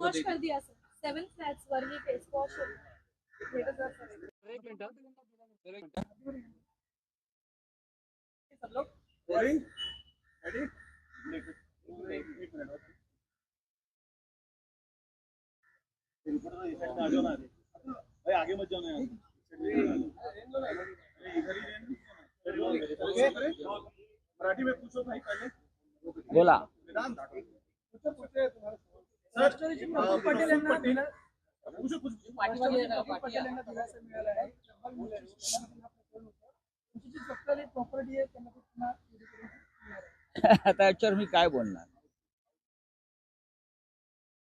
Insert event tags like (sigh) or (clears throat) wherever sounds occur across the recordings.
Squash कर दिया sir seven flats वर्मी पे स्क्वॉश एक मिनिट. एक मिनिट Rolling? एक मिनट। एक आ जाओ ना भाई आगे मत जाना यार। इधर रहना मराठी में पूछो भाई पहले। बोला। पूछो पूछे प्रफुल्ल पटेल पूछो पूछो पटेल यांना दिलासा मिळाला आहे. टपाल मिळाली. त्यांना प्रकरण होतं. तुमची जी जप्त प्रॉपर्टी आहे त्यांना ते पुन्हा चोरी करून मिळालं आहे. (laughs) आता याच्यावर मी काय बोलणार?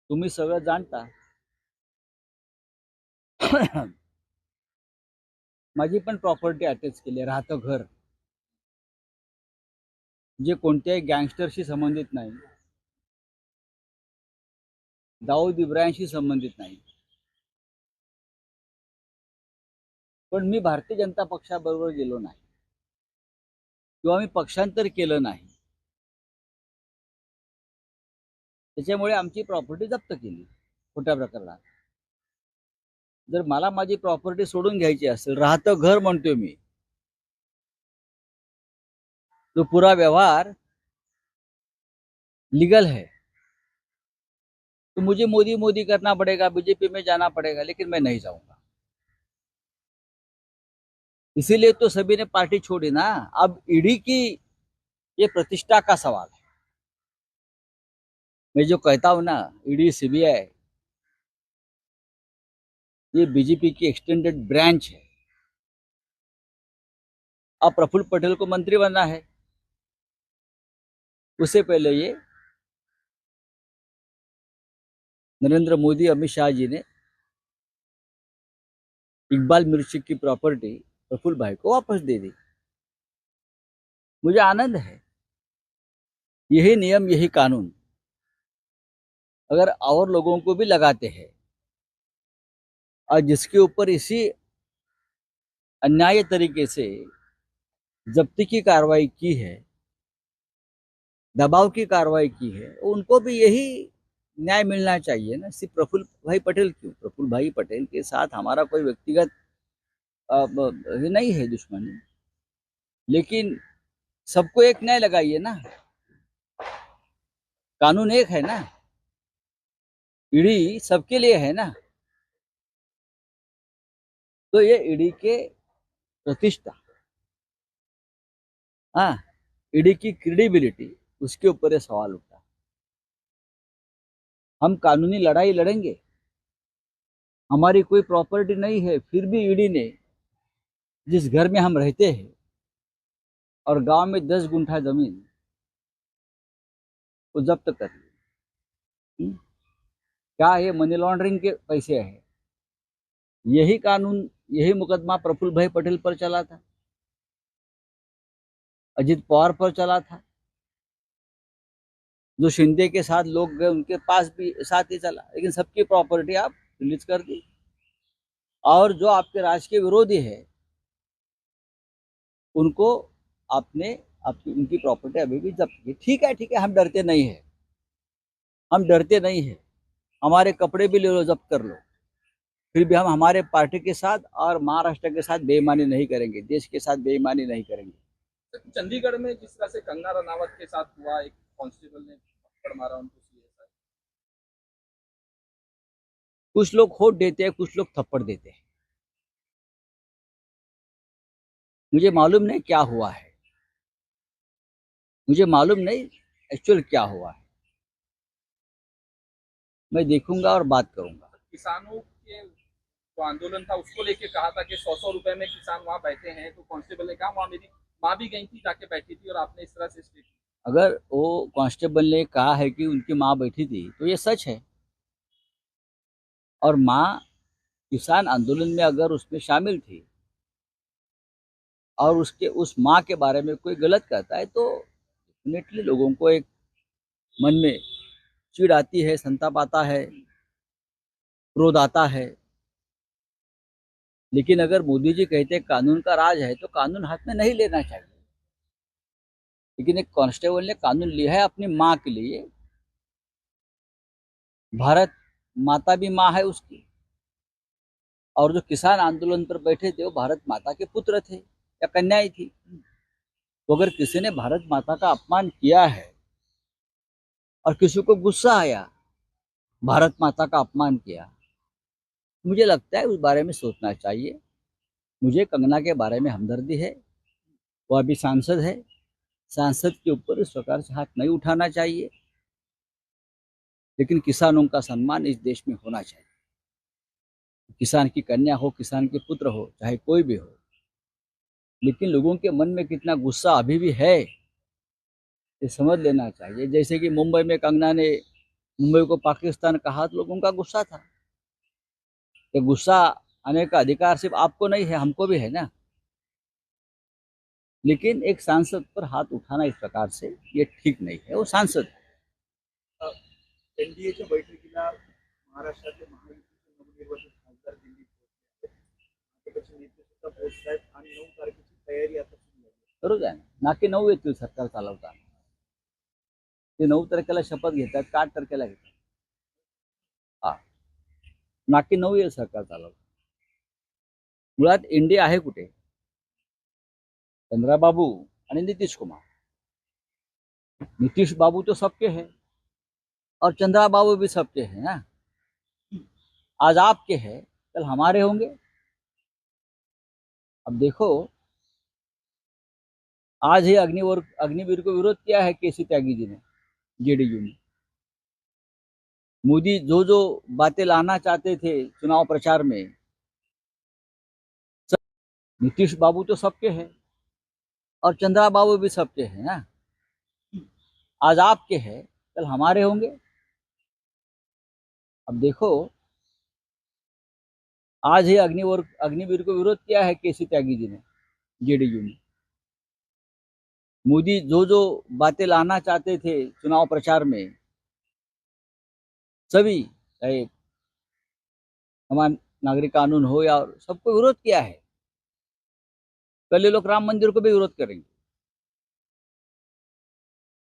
तुम्ही सगळं जाणता. (coughs) माझी पण प्रॉपर्टी अटॅच केली आहे, राहतं घर. जे कोणत्याही गँगस्टरशी संबंधित नाही. दाऊद इब्राहिमशी संबंधित नाही. पण मी भारतीय जनता पक्षाबरोबर गेलो नाही. किंवा मी पक्षांतर केलं नाही. त्याच्यामुळे आमची प्रॉपर्टी जप्त केली खोट्या प्रकरणात. जर मला माझी प्रॉपर्टी सोडून घ्यायची असेल राहतं घर म्हणतोय मी. तो पुरा व्यवहार लीगल है तो मुझे मोदी मोदी करना पड़ेगा, बीजेपी में जाना पड़ेगा, लेकिन मैं नहीं जाऊँगा। इसीलिए तो सभी ने पार्टी छोड़ी ना। अब ईडी की ये प्रतिष्ठा का सवाल है। मैं जो कहता हूँ ना, ईडी, सीबीआई, ये बीजेपी की एक्सटेंडेड ब्रांच है। अब प्रफुल्ल पटेल को मंत्री बनना है। उससे पहले ये नरेंद्र मोदी, अमित शाह जी ने इकबाल मिर्ची की प्रॉपर्टी प्रफुल भाई को वापस दे दी। मुझे आनंद है। यही नियम, यही कानून। अगर और लोगों को भी लगाते हैं और जिसके ऊपर इसी अन्याय तरीके से जब्ती की कार्रवाई की है, दबाव की कार्रवाई की है, उनको भी यही न्याय मिलना चाहिए ना। सिर्फ़ प्रफुल्ल भाई पटेल क्यों? प्रफुल्ल भाई पटेल के साथ हमारा कोई व्यक्तिगत नहीं है दुश्मनी। लेकिन सबको एक न्याय लगाइए ना। कानून एक है ना। ईडी सबके लिए है ना। तो ये ईडी के प्रतिष्ठा हाँ ईडी की क्रेडिबिलिटी, उसके ऊपर ये सवाल उठा हम कानूनी लड़ाई लड़ेंगे। हमारी कोई प्रॉपर्टी नहीं है, फिर भी ईडी ने जिस घर में हम रहते हैं और गाँव में दस गुंठा ज़मीन को जब्त कर ली। हम्म? क्या ये मनी लॉन्ड्रिंग के पैसे है? यही कानून, यही मुकदमा प्रफुल्ल भाई पटेल पर चला था, अजित पवार पर चला था। जो शिंदे के साथ लोग गए, उनके पास भी साथ ही चला। लेकिन सबकी प्रॉपर्टी आप रिलीज़ कर दी। और जो आपके राजकीय विरोधी है, उनको आपने, आपकी, उनकी प्रॉपर्टी अभी भी जब्त की। ठीक है ठीक है, हम डरते नहीं है। हम डरते नहीं है। हमारे कपड़े भी ले लो, जब्त कर लो। फिर भी हम हमारे पार्टी के साथ और महाराष्ट्र के साथ बेईमानी नहीं करेंगे। देश के साथ बेईमानी नहीं करेंगे। चंडीगढ़ में जिस तरह से कंगना रनावत के साथ हुआ, एक कांस्टेबल ने थप्पड़ मारा उनको सीएसआई कुछ लोग होट देते हैं, कुछ लोग थप्पड़ देते हैं। मुझे मालूम नहीं क्या हुआ है। मुझे मालूम नहीं एक्चुअल क्या हुआ है। मैं देखूँगा और बात करूँगा। किसानों के जो आंदोलन था, उसको लेके कहा था कि सौ सौ रुपए में किसान वहाँ बैठे हैं तो कांस्टेबल ने कहा, वहाँ मेरी माँ भी गई थी, जाके बैठी थी और आपने इस तरह से स्टेट अगर वो कांस्टेबल ने कहा है कि उनकी माँ बैठी थी तो ये सच है। और माँ किसान आंदोलन में अगर उसमें शामिल थी और उसके, उस माँ के बारे में कोई गलत कहता है तो डेफिनेटली लोगों को एक मन में चिड़ आती है, संताप आता है, क्रोध आता है। लेकिन अगर मोदी जी कहते कानून का राज है तो कानून हाथ में नहीं लेना चाहिए। लेकिन एक कांस्टेबल ने कानून लिया है अपनी माँ के लिए। भारत माता भी माँ है उसकी। और जो किसान आंदोलन पर बैठे थे, वो भारत माता के पुत्र थे या कन्याएँ थी। तो अगर किसी ने भारत माता का अपमान किया है और किसी को गुस्सा आया, भारत माता का अपमान किया मुझे लगता है उस बारे में सोचना चाहिए। मुझे कंगना के बारे में हमदर्दी है वो अभी सांसद है। सांसद के ऊपर इस प्रकार से हाथ नहीं उठाना चाहिए। लेकिन किसानों का सम्मान इस देश में होना चाहिए। किसान की कन्या हो, किसान के पुत्र हो, चाहे कोई भी हो। लेकिन लोगों के मन में कितना गुस्सा अभी भी है, ये समझ लेना चाहिए। जैसे कि मुंबई में कंगना ने, मुंबई को पाकिस्तान कहा तो लोगों का गुस्सा था। ये गुस्सा आने का अधिकार सिर्फ़ आपको नहीं है, हमको भी है ना। लेकिन एक सांसद पर हाथ उठाना इस प्रकार से ये ठीक नहीं है। वो सांसद। एनडीएच्या बैठकीला महाराष्ट्राचे महायुतीचे नवनिर्वाचित खासदार आणि नऊ तारखेची तयारी आता सुरू झाली आहे. बरोबर आहे. ना नाकी नऊ येतील सरकार चालवताना ते नऊ तारखेला शपथ घेतात का आठ तारखेला घेतात? हा. नाकी नऊ येईल सरकार चालवताना मुळात इंडिया आहे कुठे? चंद्राबाबू आणि नितीश कुमार। नीतीश बाबू तो सबके हैं और चंद्रा बाबू भी सबके हैं ना। आज आपके हैं, कल हमारे होंगे। अब देखो, आज ही अग्निवर अग्निवीर को विरोध किया है केसी त्यागी जी ने, जेडीयू ने। मोदी जो जो बातें लाना चाहते थे चुनाव प्रचार में नीतीश बाबू तो सबके हैं। और चंद्रा बाबू भी सबके हैं ना आज आपके हैं, कल हमारे होंगे। अब देखो, आज ही अग्निवर अग्निवीर को विरोध किया है केसी त्यागी जी ने, जेडीयू ने। मोदी जो जो बातें लाना चाहते थे चुनाव प्रचार में, सभी, चाहे हमारा नागरिक कानून हो या सबको विरोध किया है। ये लोग राम मंदिर को भी विरोध करेंगे।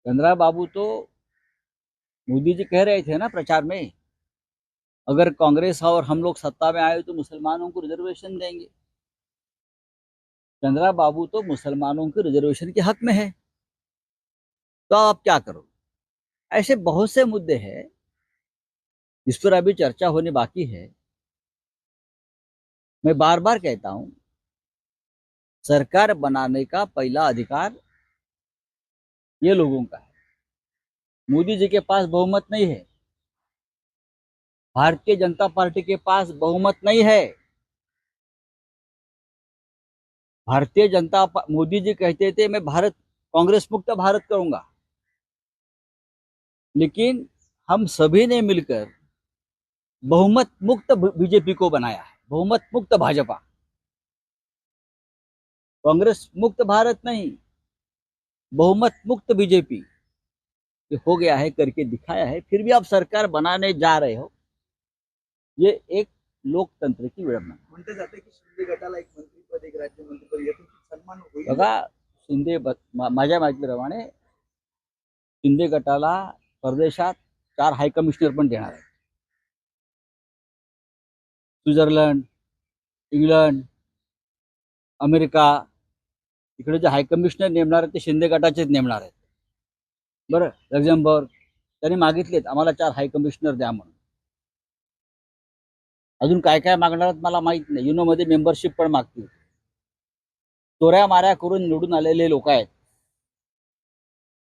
चंद्रा बाबू तो मोदी जी कह रहे थे ना प्रचार में, अगर कांग्रेस और हम लोग सत्ता में आए तो मुसलमानों को रिजर्वेशन देंगे। चंद्रा बाबू तो मुसलमानों के रिजर्वेशन के हक में है। तो आप क्या करो ऐसे बहुत से मुद्दे हैं, जिस पर अभी चर्चा होने बाकी है। मैं बार बार कहता हूँ सरकार बनाने का पहला अधिकार ये लोगों का है। मोदी जी के पास बहुमत नहीं है। भारतीय जनता पार्टी के पास बहुमत नहीं है। भारतीय जनता मोदी जी कहते थे, मैं भारत, कांग्रेस मुक्त भारत करूँगा। लेकिन हम सभी ने मिलकर बहुमत मुक्त बीजेपी को बनाया है। बहुमत मुक्त भाजपा। कांग्रेस मुक्त भारत नहीं बहुमत मुक्त बीजेपी. ये हो गया है करके दिखाया है फिर भी आप सरकार बनाने जा रहे हो ये एक लोकतंत्र की विडंबना जाते की शिंदे गटाला एक मंत्रीपद एक राज्यमंत्रीपद यातून सन्मान होईल. बघा शिंदे माझ्या माहितीप्रमाणे शिंदे गटाला परदेशात चार हाय कमिशनर पण देणार आहेत. स्वित्झर्लंड इंग्लंड अमेरिका इकडे जे हायकमिशनर नेमणार आहेत ते शिंदे गटाचेच नेमणार आहेत. बरं लक्झेंबर्ग त्यांनी मागितलेत आम्हाला चार हायकमिशनर द्या म्हणून. अजून काय काय मागणार मला माहीत नाही. युनोमध्ये मेंबरशिप पण मागतील. चोऱ्या माऱ्या करून निवडून आलेले लोक आहेत.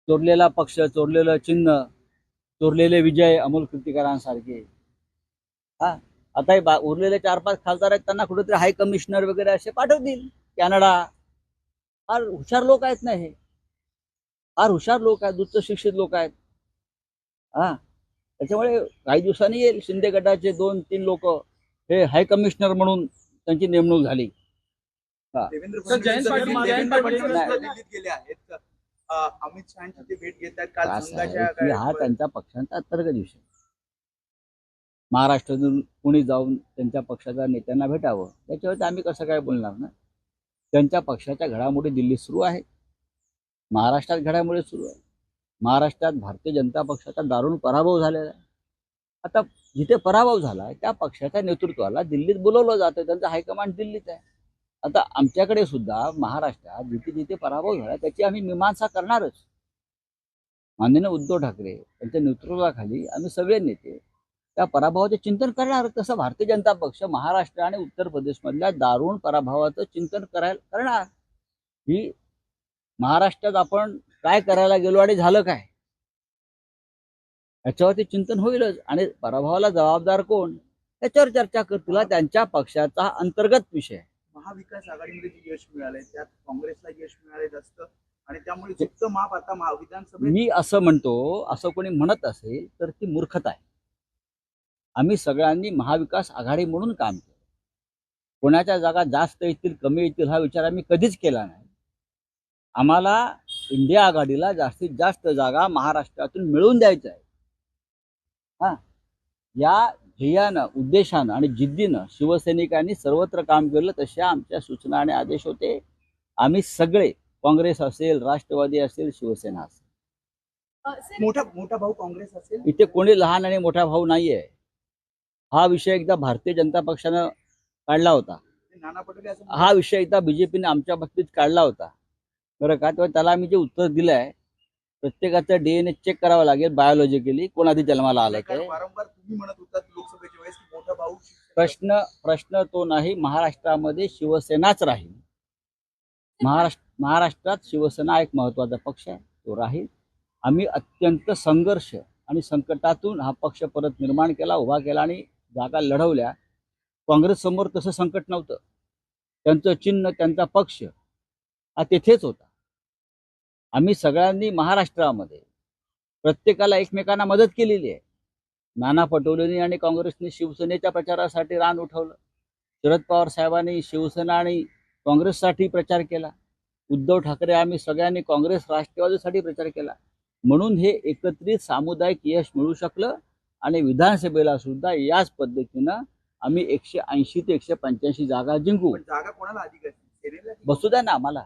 चोरलेला पक्ष चोरलेलं चिन्ह चोरलेले विजय अमोल कृतिकारांसारखे हा आता बा- उरलेले चार पाच खासदार आहेत त्यांना कुठेतरी हाय कमिशनर वगैरे असे पाठवतील. कॅनडा फार हुशार लोक आहेत ना हे. फार हुशार लोक आहेत उच्च शिक्षित लोक आहेत. हा. त्याच्यामुळे काही दिवसांनी येईल शिंदे गटाचे दोन तीन लोक. हे हाय कमिशनर म्हणून त्यांची नेमणूक झाली. देवेंद्र सर, जयंत फडणवीस पाटील- सुद्धा जयंत देवेंद्र पाटील- फडणवीस सुद्धा दिल्लीत गेले आहेत. अं, अमित शहाची ते भेट घेत आहेत काल असं आहे संघाच्या की हा त्यांच्या पक्षांचा अंतर्गत विषय महाराष्ट्रातून कोणी जाऊन त्यांच्या पक्षाच्या नेत्यांना भेटावं त्याच्यावरती आम्ही कसं काय बोलणार ना? त्यांच्या पक्षाच्या घडामोडी दिल्लीत सुरू आहेत महाराष्ट्रात घडामोडी सुरू आहे. महाराष्ट्रात भारतीय जनता पक्षाचा दारुण पराभव झालेला आहे. आता जिथे पराभव झाला त्या पक्षाच्या नेतृत्वाला दिल्लीत बोलवलं जातं त्यांचं हायकमांड दिल्लीत आहे. आता आमच्याकडे सुद्धा महाराष्ट्रात जिथे जिथे पराभव झाला त्याची आम्ही मीमांसा करणारच. माननीय उद्धव ठाकरे यांच्या नेतृत्वाखाली आम्ही सगळे नेते त्या पराभवाचे चिंतन करणार. तसं भारतीय जनता पक्ष महाराष्ट्र आणि उत्तर प्रदेशमधल्या दारुण पराभवाचं चिंतन करायला करणार. ही महाराष्ट्रात आपण काय करायला गेलो आणि झालं काय? याच्यावरती चिंतन होईलच. आणि पराभवाला जबाबदार कोण? त्याच्यावर चर्चा करतील त्यांच्या पक्षाचा अंतर्गत विषय. महाविकास आघाडीमध्ये जे यश मिळालंय त्यात काँग्रेसला यश मिळाले जास्त. आणि त्यामुळे माप आता मी असं म्हणतो असं कोणी म्हणत असेल तर ती मूर्खता आहे. आम्ही सगळ्यांनी महाविकास आघाडी म्हणून काम केलं. कोणाच्या जागा जास्त येतील कमी येतील हा विचार आम्ही कधीच केला नाही. आम्हाला इंडिया आघाडीला जास्तीत जास्त जागा महाराष्ट्रातून मिळवून द्यायच्या आहे हा. या ध्येयानं उद्देशानं आणि जिद्दीनं शिवसैनिकांनी सर्वत्र काम केलं तशा आमच्या सूचना आणि आदेश होते. आम्ही सगळे काँग्रेस असेल राष्ट्रवादी असेल शिवसेना असेल. मोठा मोठा भाऊ काँग्रेस असेल? इथे कोणी लहान आणि मोठा भाऊ नाहीये. हा विषय एकदा भारतीय जनता पक्षानं काढला होता. हा विषय एकदा बीजेपीने आमच्या बाबतीत काढला होता. बरं का? तेव्हा त्याला आम्ही जे उत्तर दिलं आहे प्रत्येकाचं डीएनए चेक करावं लागेल बायोलॉजिकली कोण आधी जन्माला आलं ते? प्रश्न प्रश्न तो नाही. महाराष्ट्रामध्ये शिवसेनाच राहील. महाराष्ट्र महाराष्ट्रात शिवसेना एक महत्त्वाचा पक्ष आहे. तो राहील. आम्ही अत्यंत संघर्ष आणि संकटातून हा पक्ष परत निर्माण केला उभा केला आणि जागा लढवल्या काँग्रेस समोर तसं संकट नव्हतं. त्यांचं चिन्ह त्यांचा पक्ष हा तेथेच होता. आम्ही सगळ्यांनी महाराष्ट्रामध्ये प्रत्येकाला एकमेकांना मदत केलेली आहे. नाना पटोलेंनी आणि काँग्रेसने शिवसेनेच्या प्रचारासाठी रान उठवलं. शरद पवार साहेबांनी शिवसेना आणि काँग्रेससाठी प्रचार केला. उद्धव ठाकरे आम्ही सगळ्यांनी काँग्रेस राष्ट्रवादीसाठी प्रचार केला. म्हणून हे एकत्रित सामुदायिक यश मिळू शकलं आणि विधानसभेला सुद्धा याच पद्धतीनं आम्ही एकशे ऐंशी ते एकशे पंच्याऐंशी जागा जिंकू. जागा कोणाला बसू द्या ना आम्हाला.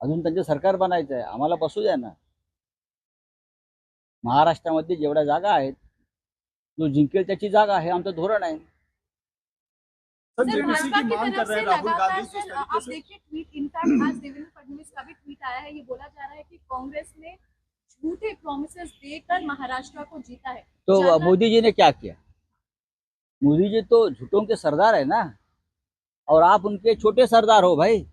अजून त्यांचं सरकार बनायचं आहे. आम्हाला बसू द्या ना. महाराष्ट्रामध्ये जेवढ्या जागा आहेत जो जिंकेल त्याची जागा आहे आमचं धोरण आहे. हैं फडणवीस का भी ट्वीट आया है। ये बोला जा रहा है कि कांग्रेस ने झूठे प्रोमिसेस देकर महाराष्ट्र को जीता है। तो मोदी जी ने क्या किया? मोदी जी तो झूठों के सरदार है ना। और आप उनके छोटे सरदार हो भाई।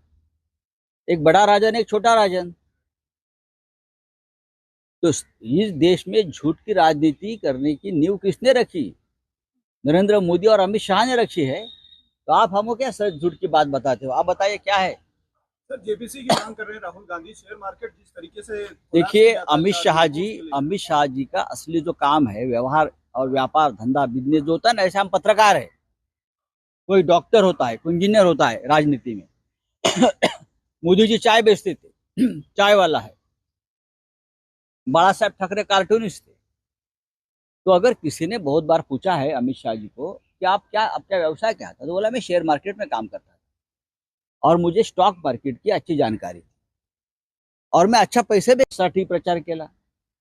एक बड़ा राजन एक छोटा राजन तो इस देश में झूठ की राजनीति करने की नींव किसने रखी? नरेंद्र मोदी और अमित शाह ने रखी है। तो आप हमको क्या सर झूठ की बात बताते हो? आप बताइए क्या है? सर जेपीसी की मांग कर रहे हैं राहुल गांधी शेयर मार्केट जिस तरीके से देखिए अमित शाह जी अमित शाह जी का असली जो काम है व्यवहार और व्यापार धंधा बिज़नेस जो होता है ना ऐसे हम पत्रकार है। कोई डॉक्टर होता है कोई इंजीनियर होता है राजनीति में। (coughs) मोदी जी चाय बेचते थे (coughs) चाय वाला है। बाला साहब ठाकरे कार्टूनिस्ट थे। तो अगर किसी ने बहुत बार पूछा है अमित शाह जी को कि आप क्या आपका व्यवसाय क्या था तो बोला मैं शेयर मार्केट में काम करता और मुझे स्टॉक मार्केट की अच्छी जानकारी। और मैं अच्छा पैसे साठी प्रचार केला।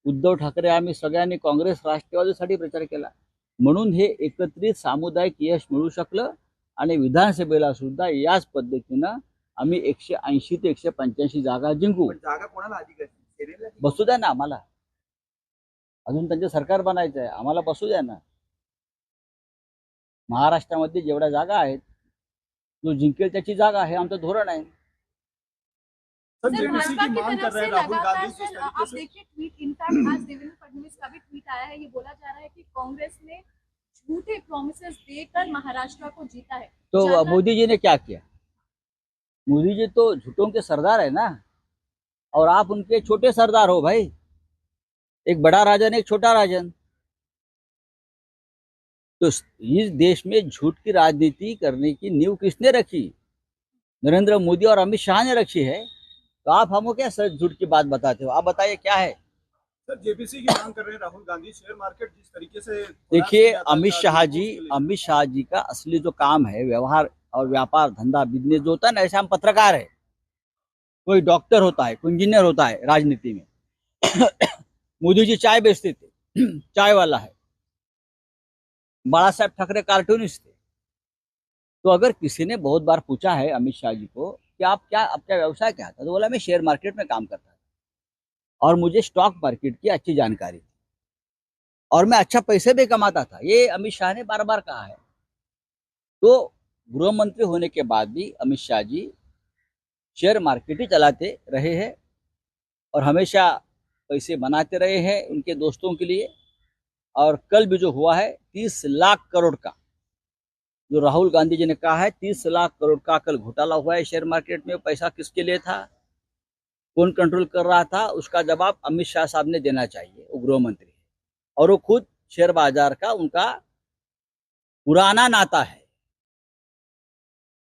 उद्धव ठाकरे आम्ही सगळ्यांनी काँग्रेस राष्ट्रवादीसाठी प्रचार केला। म्हणून हे एकत्रित सामुदायिक यश मिळू शकलं आणि विधानसभेला सुद्धा याच पद्धतीनं आम्ही एकशे ऐंशी ते एकशे पंच्याऐंशी जागा जिंकू. जागा कोणाला अधिक बसू द्या ना आम्हाला. अजून त्यांचं सरकार बनायचं आहे आम्हाला बसू द्या ना. महाराष्ट्रामध्ये जेवढ्या जागा आहेत जो जिंकेल त्याची जागा आहे आमचं धोरण आहे. सर सर भाजपा की की मांग कर तरफ़ से लगातार सर आप देखिए ट्वीट इनफैक्ट आज देवेंद्र फडणवीस का भी ट्वीट आया है। ये बोला जा रहा है कि कांग्रेस ने झूठे प्रोमिसेस देकर महाराष्ट्र को जीता है। तो मोदी जी ने क्या किया? मोदी जी तो झूठों के सरदार है ना। और आप उनके छोटे सरदार हो भाई। एक बड़ा राजन एक छोटा राजन। तो इस देश में झूठ की राजनीति करने की नींव किसने रखी? नरेंद्र मोदी और अमित शाह ने रखी है। तो आप हमको क्या सर झूठ की बात बताते हो? आप बताइए क्या है? सर जेपीसी की मांग कर रहे हैं राहुल गांधी। शेयर मार्केट जिस तरीके से देखिए अमित शाह जी अमित शाह जी का असली जो काम है व्यवहार और व्यापार धंधा बिज़नेस जो होता है ना ऐसे हम पत्रकार है। कोई डॉक्टर होता है कोई इंजीनियर होता है राजनीति में। (coughs) मोदी जी चाय बेचते थे। (coughs) चाय वाला है। बाला साहेब ठाकरे कार्टूनिस्ट थे। तो अगर किसी ने बहुत बार पूछा है अमित शाह जी को कि आप क्या आपका व्यवसाय क्या था तो बोला, मैं शेयर मार्केट में काम करता था और मुझे स्टॉक मार्केट की अच्छी जानकारी थी और मैं अच्छा पैसे भी कमाता था। ये अमित शाह ने बार बार कहा है। तो गृह मंत्री होने के बाद भी अमित शाह जी शेयर मार्केट ही चलाते रहे हैं और हमेशा पैसे बनाते रहे हैं उनके दोस्तों के लिए। और कल भी जो हुआ है तीस लाख करोड़ का। जो राहुल गांधी जी ने कहा है तीस लाख करोड़ का कल घोटाला हुआ है शेयर मार्केट में पैसा किसके लिए था? कौन कंट्रोल कर रहा था? उसका जवाब अमित शाह साहब ने देना चाहिए वो गृह मंत्री और वो खुद शेयर बाज़ार का उनका पुराना नाता है।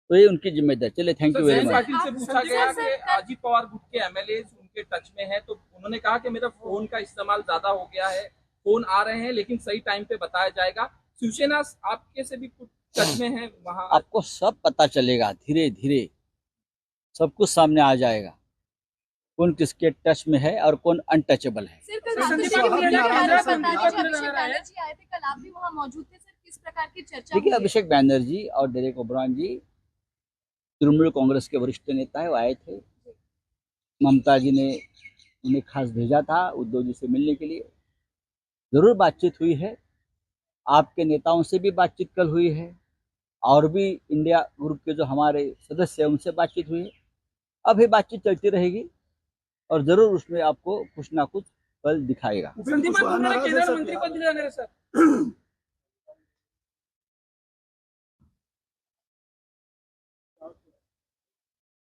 तो ये उनकी ज़िम्मेदारी। चलिए thank you very much Patil से पूछा गया कि अजीत पवार गुट के एमएलए उनके टच में है तो उन्होंने कहा कि मेरा फ़ोन का इस्तेमाल ज़्यादा हो गया है। फ़ोन आ रहे हैं लेकिन सही टाइम पे बताया जाएगा। शिवसेना आपके से भी कुछ टच में है वहाँ? आपको सब पता चलेगा धीरे धीरे। सब कुछ सामने आ जाएगा। कौन किसके टच में है और कौन अनटचेबल है। सर कल सर, मातोश्री संदीप मीडिया के बाबू बारे में संदीप बता बाबू दीजिए नज़र अभिषेक आ रहे हैं। बैनर्जी आए थे कल आप भी वहाँ मौजूद थे सर किस प्रकार की चर्चा देखिए अभिषेक बैनर्जी और डेरेक ओब्रान जी तृणमूल कांग्रेस के वरिष्ठ नेता है वो आए थे। ममता जी ने उन्हें खास भेजा था उद्धव जी से मिलने के लिए। ज़रूर बातचीत हुई है। आपके नेताओं से भी बातचीत कल हुई है। और भी इंडिया ग्रुप के जो हमारे सदस्य हैं उनसे बातचीत हुई है। अभी बातचीत चलती रहेगी और ज़रूर उसमें आपको कुछ ना कुछ फल दिखाएगा। (clears throat)